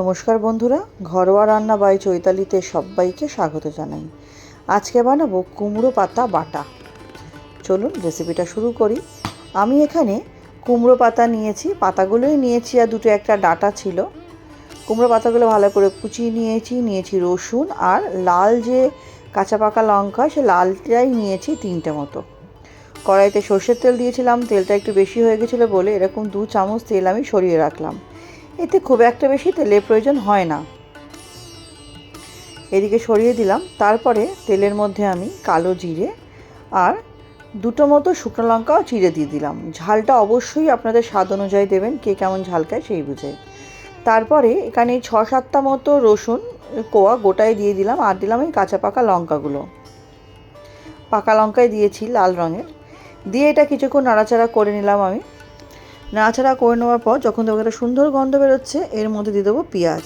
নমস্কার বন্ধুরা, ঘরোয়া রান্না বাই চৈতালিতে সবাইকে স্বাগত জানাই। আজকে বানাবো কুমড়ো পাতা বাটা। চলুন রেসিপিটা শুরু করি। আমি এখানে কুমড়ো পাতা নিয়েছি, পাতাগুলোই নিয়েছি আর দুটো একটা ডাটা ছিল। কুমড়ো পাতাগুলো ভালো করে কুচিয়ে নিয়েছি নিয়েছি রসুন আর লাল যে কাঁচা পাকা লঙ্কা সে লালটাই নিয়েছি তিনটে মতো। কড়াইতে সর্ষের তেল দিয়েছিলাম, তেলটা একটু বেশি হয়ে গেছিল বলে এরকম দু চামচ তেল আমি সরিয়ে রাখলাম। এতে খুব একটা বেশি তেলের প্রয়োজন হয় না। এদিকে সরিয়ে দিলাম, তারপরে তেলের মধ্যে আমি কালো জিরে আর দুটো মতো শুকনো লঙ্কাও চিড়ে দিয়ে দিলাম। ঝালটা অবশ্যই আপনাদের স্বাদ অনুযায়ী দেবেন, কে কেমন ঝাল খায় সেই বুঝে। তারপরে এখানে ছ সাতটা মতো রসুন, কোয়া গোটায় দিয়ে দিলাম আর দিলাম এই কাঁচা পাকা লঙ্কাগুলো। পাকা লঙ্কায় দিয়েছি লাল রঙের। দিয়ে এটা কিছুক্ষণ নাড়াচাড়া করে নিলাম আমি। নাড়াচাড়া করে নেওয়ার পর যখন দেখব একটা সুন্দর গন্ধ বেরোচ্ছে, এর মধ্যে দিয়ে দেবো পেঁয়াজ।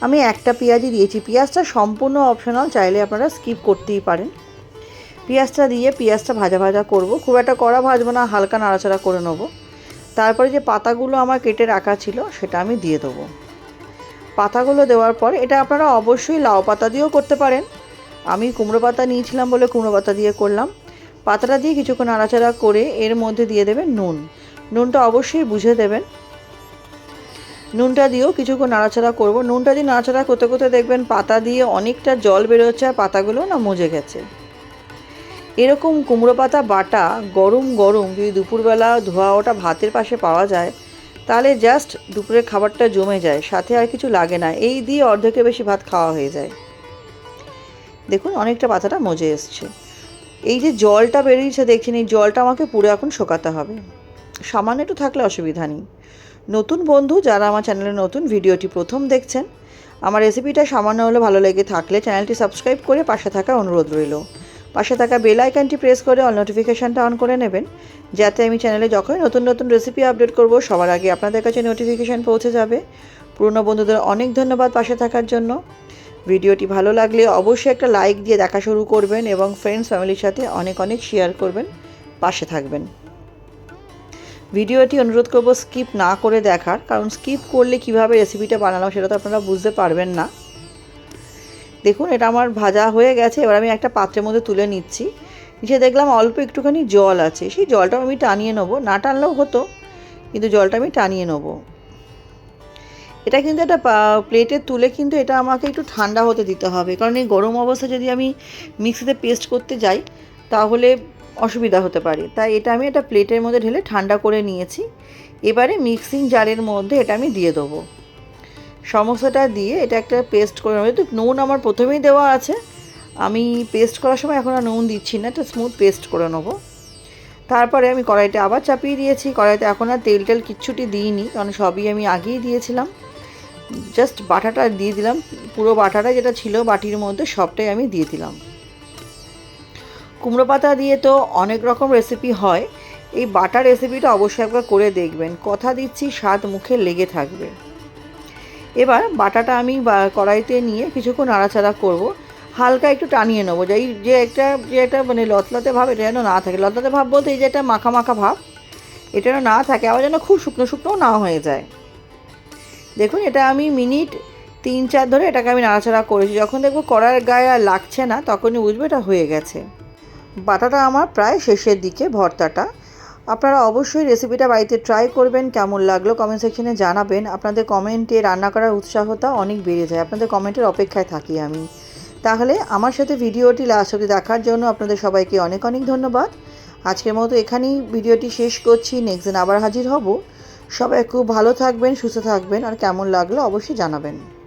আমি একটা পেঁয়াজই দিয়েছি। পেঁয়াজটা সম্পূর্ণ অপশনাল চাইলে আপনারা স্কিপ করতেই পারেন। পেঁয়াজটা দিয়ে পেঁয়াজটা ভাজা ভাজা করব। খুব একটা কড়া ভাজবো না, হালকা নাড়াচাড়া করে নেব। তারপরে যে পাতাগুলো আমার কেটে রাখা ছিল, সেটা আমি দিয়ে দেবো। পাতাগুলো দেওয়ার পর, এটা আপনারা অবশ্যই লাউ পাতা দিয়েও করতে পারেন। আমি কুমড়ো পাতা নিয়েছিলাম বলে কুমড়ো পাতা দিয়ে করলাম। পাতাটা দিয়ে কিছুক্ষণ নাড়াচাড়া করে এর মধ্যে দিয়ে দেবেন নুন। নুনটা অবশ্যই বুঝে দেবেন। নুনটা দিয়েও কিছুক্ষণ নাড়াচাড়া করব। নুনটা দিয়ে নাড়াচাড়া করতে করতে দেখবেন পাতা দিয়ে অনেকটা জল বেরোচ্ছে আর পাতাগুলো না মজে গেছে। এরকম কুমড়ো পাতা বাটা গরম গরম যদি দুপুরবেলা ধোয়া ওটা ভাতের পাশে পাওয়া যায়, তাহলে জাস্ট দুপুরের খাবারটা জমে যায়, সাথে আর কিছু লাগে না। এই দিয়ে অর্ধেকের বেশি ভাত খাওয়া হয়ে যায়। দেখুন অনেকটা পাতাটা মজে এসছে। এই যে জলটা বেরিয়েছে, দেখছেন এই জলটা আমাকে পুরো এখন শোকাতে হবে। সামান্য একটু থাকলে অসুবিধা নেই। নতুন বন্ধু যারা আমার চ্যানেলে নতুন ভিডিওটি প্রথম দেখছেন, আমার রেসিপিটা সামান্য হলে ভালো লেগে থাকলে চ্যানেলটি সাবস্ক্রাইব করে পাশে থাকা অনুরোধ রইল। পাশে থাকা বেল আইকনটি প্রেস করে অল নোটিফিকেশানটা অন করে নেবেন, যাতে আমি চ্যানেলে যখনই নতুন নতুন রেসিপি আপডেট করব, সবার আগে আপনাদের কাছে নোটিফিকেশান পৌঁছে যাবে। পুরনো বন্ধুদের অনেক ধন্যবাদ পাশে থাকার জন্য। ভিডিওটি ভালো লাগলে অবশ্যই একটা লাইক দিয়ে দেখা শুরু করবেন এবং ফ্রেন্ডস ফ্যামিলির সাথে অনেক অনেক শেয়ার করবেন। পাশে থাকবেন। ভিডিওটি অনুরোধ করব স্কিপ না করে দেখার, কারণ স্কিপ করলে কীভাবে রেসিপিটা বানালাম সেটা তো আপনারা বুঝতে পারবেন না। দেখুন, এটা আমার ভাজা হয়ে গেছে, এবার আমি একটা পাত্রের মধ্যে তুলে নিচ্ছি। নিচে দেখলাম অল্প একটুখানি জল আছে, সেই জলটাও আমি টানিয়ে নেব। না টানলেও হতো, কিন্তু জলটা আমি টানিয়ে নেব। এটা কিন্তু একটা প্লেটে তুলে কিন্তু এটা আমাকে একটু ঠান্ডা হতে দিতে হবে। কারণ এই গরম অবস্থায় যদি আমি মিক্সিতে পেস্ট করতে যাই, তাহলে অসুবিধা হতে পারে। তাই এটা আমি একটা প্লেটের মধ্যে ঢেলে ঠান্ডা করে নিয়েছি। এবারে মিক্সিং জারের মধ্যে এটা আমি দিয়ে দেবো। সমস্যাটা দিয়ে এটা একটা পেস্ট করে নেব। তো নুন আমার প্রথমেই দেওয়া আছে, আমি পেস্ট করার সময় এখন আর নুন দিচ্ছি না, একটা স্মুথ পেস্ট করে নেব। তারপরে আমি কড়াইতে আবার চাপিয়ে দিয়েছি। কড়াইতে এখন আর তেল টেল কিচ্ছুটি দিইনি, কারণ সবই আমি আগেই দিয়েছিলাম। জাস্ট বাটাটা দিয়ে দিলাম। পুরো বাটাটা যেটা ছিল বাটির মধ্যে সবটাই আমি দিয়ে দিলাম। কুমড়ো পাতা দিয়ে তো অনেক রকম রেসিপি হয়। এই বাটা রেসিপিটা অবশ্যই একবার করে দেখবেন। কথা দিচ্ছি, স্বাদ মুখে লেগে থাকবে। এবার বাটাটা আমি কড়াইতে নিয়ে কিছুক্ষণ নাড়াচাড়া করব। হালকা একটু টানিয়ে নেব। যে যে একটা যে একটা মানে লতলাতে ভাব, এটা যেন না থাকে। লতলাতে ভাব বলতে এই যে একটা মাখা মাখা ভাব, এটা যেন না থাকে, আবার যেন খুব শুকনো শুকনোও না হয়ে যায়। দেখুন, এটা আমি মিনিট তিন চার ধরে এটাকে আমি নাড়াচাড়া করেছি। যখন দেখব কড়ার গায়ে আর লাগছে না, তখনই বুঝব এটা হয়ে গেছে। বাটাটা আমার প্রায় শেষের দিকে, ভর্তাটা। আপনারা অবশ্যই রেসিপিটা বাড়িতে ট্রাই করবেন, কেমন লাগল কমেন্ট সেকশনে জানাবেন। আপনাদের কমেন্টে রান্না করার উৎসাহতা অনেক বেড়ে যায়। আপনাদের কমেন্টের অপেক্ষায় থাকি আমি। তাহলে আমার সাথে ভিডিওটি লাস্ট অবধি দেখার জন্য আপনাদের সবাইকে অনেক অনেক ধন্যবাদ। আজকের মতো এখানেই ভিডিওটি শেষ করছি। নেক্সট দিন আবার হাজির হব। সবাই খুব ভালো থাকবেন, সুস্থ থাকবেন, আর কেমন লাগল অবশ্যই জানাবেন।